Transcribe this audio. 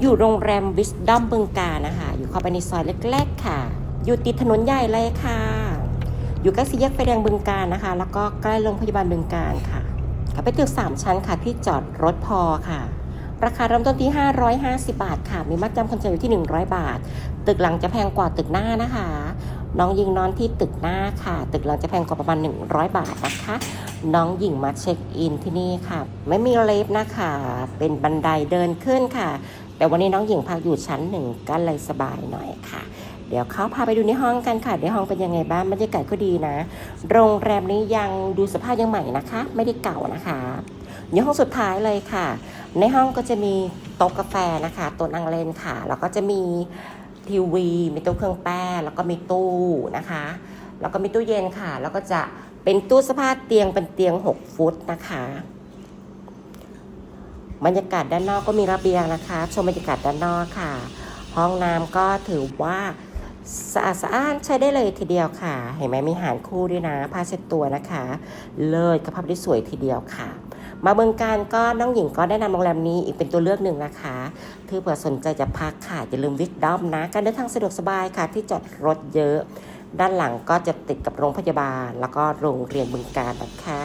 อยู่โรงแรมวิสดัมบึงกานะคะ อยู่เข้าไปในซอยเล็กๆค่ะ อยู่ติดถนนใหญ่เลยค่ะ อยู่ใกล้สี่แยกไฟแดงบึงการนะคะ แล้วก็ใกล้โรงพยาบาลบึงการค่ะก็เป็นตึก3ชั้นค่ะ ที่จอดรถพอค่ะ ราคาเริ่มต้นที่ 550 บาทค่ะ มีมัดจำคอนเสิร์ตอยู่ที่ 100 บาท ตึกหลังจะแพงกว่าตึกหน้านะคะ น้องยิงนอนที่ตึกหน้าค่ะ ตึกหลังจะแพงกว่าประมาณ 100 บาทนะคะ น้องหญิงมาเช็คอินที่นี่ค่ะ ไม่มีเลฟนะคะ เป็นบันไดเดินขึ้นค่ะ แต่วันนี้น้องหญิงพักอยู่ชั้นหนึ่งก็เลยสบายหน่อยค่ะ เดี๋ยวเขาพาไปดูในห้องกันค่ะในห้องเป็นยังไงบ้างบรรยากาศก็ดีนะ โรงแรมนี้ยังดูสภาพยังใหม่นะคะ ไม่ได้เก่านะคะอยู่ห้องสุดท้ายเลยค่ะ ในห้องก็จะมีโต๊ะกาแฟนะคะโต๊ะนั่งเล่นค่ะ แล้วก็จะมีทีวี มีตู้เครื่องแป้งแล้วก็มีตู้นะคะ แล้วก็มีตู้เย็นค่ะ แล้วก็จะเป็นตู้เสภาพเตียงเป็นเตียง 6 ฟุตนะคะ บรรยากาศด้านนอกก็มีระเบียงนะคะชมบรรยากาศด้านนอกค่ะ ห้องน้ำก็ถือว่าสะอาดสะอ้านใช้ได้เลยทีเดียวค่ะ เห็นไหมมีหารคู่ด้วยนะผ้าเช็ดตัวนะคะ เลิศกระพับได้สวยทีเดียวค่ะ มาเมืองการก็น้องหญิงก็ได้นำโรงแรมนี้อีกเป็นตัวเลือกหนึ่งนะคะที่เผื่อสนใจจะพักค่ะอย่าลืมวิกดอมนะการเดินทางสะดวกสบายค่ะ ที่จอดรถเยอะ ด้านหลังก็จะติดกับโรงพยาบาล แล้วก็โรงเรียนบึงการนะคะ